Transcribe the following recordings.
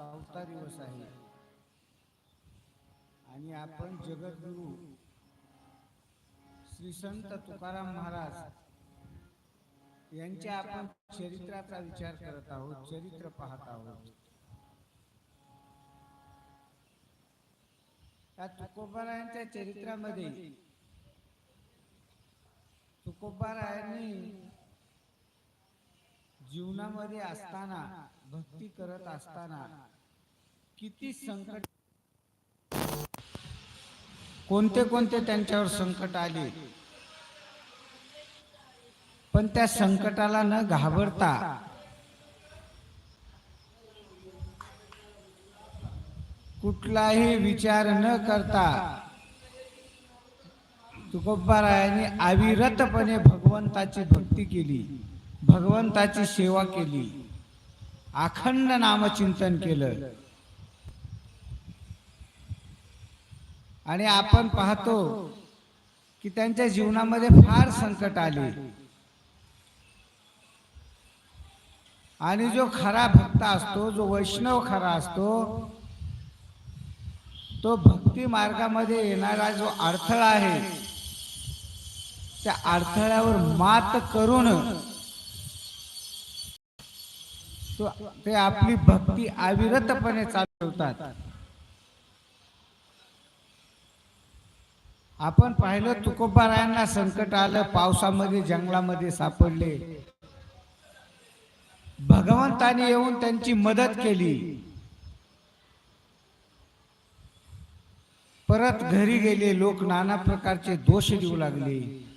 चौथा दिवस आहे. आणि आपण जगद्गुरु श्री संत तुकाराम महाराज यांच्या आपण चरित्राचा विचार करत आहोत चरित्र पाहत आहोत. त्या तुकोबारायांच्या चरित्रामध्ये तुकोबारायांनी जीवनामध्ये असताना भक्ती करत असताना किती संकट कोणते कोणते त्यांच्यावर संकट आले? पण त्या संकटाला न घाबरता कुठलाही विचार न करता तुकोबारायांनी अविरतपणे भगवंताची भक्ती केली भगवंताची सेवा केली. अखंड नामचिंतन केलं. आणि आपण पाहतो की त्यांच्या जीवनामध्ये फार संकट आले. आणि जो खरा भक्त असतो जो वैष्णव खरा असतो तो भक्ती मार्गामध्ये येणारा जो अडथळा आहे त्या अडथळ्यावर मात करून तो ते आपली भक्ती अविरतपणे चालवतात. आपण पाहिलं तुकोबारायांना संकट आलं पावसामध्ये जंगलामध्ये सापडले. भगवंताने येऊन त्यांची मदत केली. परत घरी गेले लोक नाना प्रकारचे दोष देऊ लागले.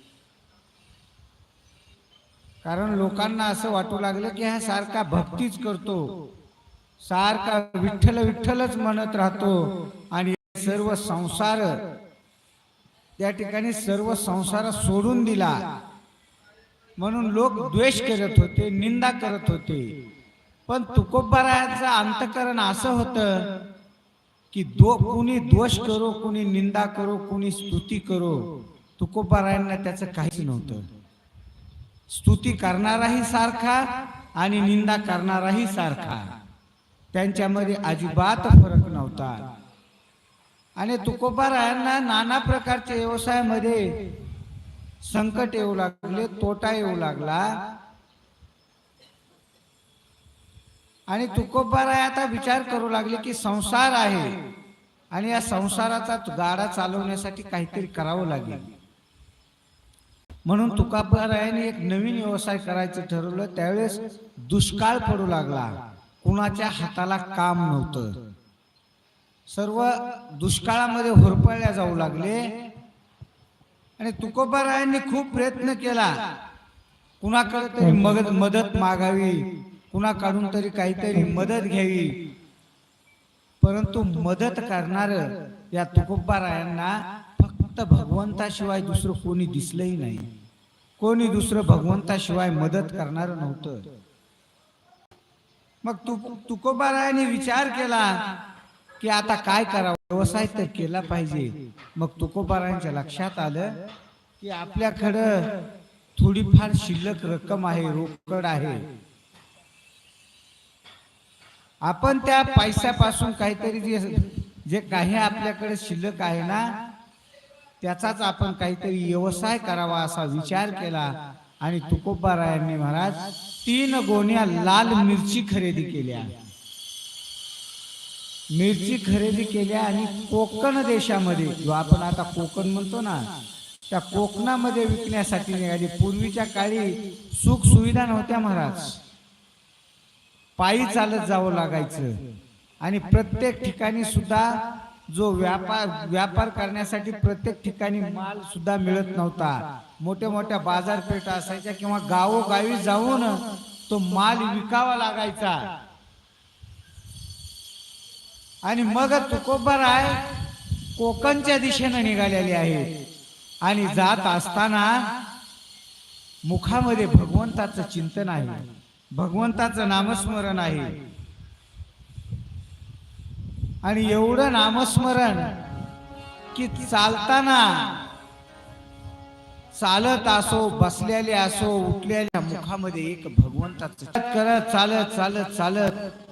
कारण लोकांना असं वाटू लागलं की हा सारखा भक्तीच करतो. सारखा विठ्ठल विठ्ठलच म्हणत राहतो. आणि सर्व संसार त्या ठिकाणी सर्व संसार सोडून दिला. म्हणून लोक द्वेष करत होते निंदा करत होते. पण तुकोबारायाचं अंतकरण असं होतं की दो कुणी दोष करो कुणी निंदा करो कुणी स्तुती करो. तुकोबारायांना त्याचं काहीच नव्हतं. स्तुती करणाराही सारखा आणि निंदा करणाराही सारखा. त्यांच्यामध्ये अजिबात फरक नव्हता. आणि तुकोबारायांना नाना प्रकारच्या व्यवसायामध्ये संकट येऊ लागले तोटा येऊ लागला. आणि तुकोबाराय आता विचार करू लागले की संसार आहे आणि या संसाराचा गाडा चालवण्यासाठी काहीतरी करावं लागेल. म्हणून तुकोबारायांनी एक नवीन व्यवसाय करायचं ठरवलं त्यावेळेस दुष्काळ पडू लागला. कुणाच्या हाताला काम नव्हतं. सर्व दुष्काळामध्ये होरपळल्या जाऊ लागले. आणि तुकोबारायांनी खूप प्रयत्न केला. कुणाकडे तरी मदत मदत मागावी. कुणाकडून तरी काहीतरी मदत घ्यावी. परंतु मदत करणार या तुकोबारायांना फक्त भगवंताशिवाय दुसरं कोणी दिसलंही नाही. कोणी दुसरं भगवंताशिवाय मदत करणार नव्हतं. मग तु तुकोबारायांनी विचार केला की आता काय करावं? व्यवसाय तर केला पाहिजे. मग तुकोबारायांच्या लक्षात आलं की आपल्याकडं थोडीफार शिल्लक रक्कम आहे रोकड आहे. आपण त्या पैशापासून काहीतरी जे जे काही आपल्याकडे शिल्लक आहे ना त्याचाच आपण काहीतरी व्यवसाय करावा असा विचार केला. आणि तुकोबारायांनी महाराज तीन गोण्या लाल मिरची खरेदी केल्या. मिरची खरेदी केल्या आणि कोकण देशामध्ये जो आपण आता कोकण म्हणतो ना त्या कोकणामध्ये विकण्यासाठी निघाली. पूर्वीच्या काळी सुख सुविधा नव्हत्या महाराज. पायी चालत जावं लागायचं. आणि प्रत्येक ठिकाणी सुद्धा जो व्यापार व्यापार करण्यासाठी प्रत्येक ठिकाणी माल सुद्धा मिळत नव्हता. मोठ्या मोठ्या बाजारपेठा असायच्या किंवा गावोगावी जाऊन तो माल विकावा लागायचा. आणि मग तुकोबाराय कोकणच्या दिशेनं निघालेले आहे. आणि जात असताना मुखामध्ये भगवंताचं चिंतन आहे. भगवंताचं नामस्मरण आहे. आणि एवढं नामस्मरण की चालताना चालत असो बसलेले असो उठलेल्या मुखामध्ये एक भगवंताचं करत चालत चालत चालत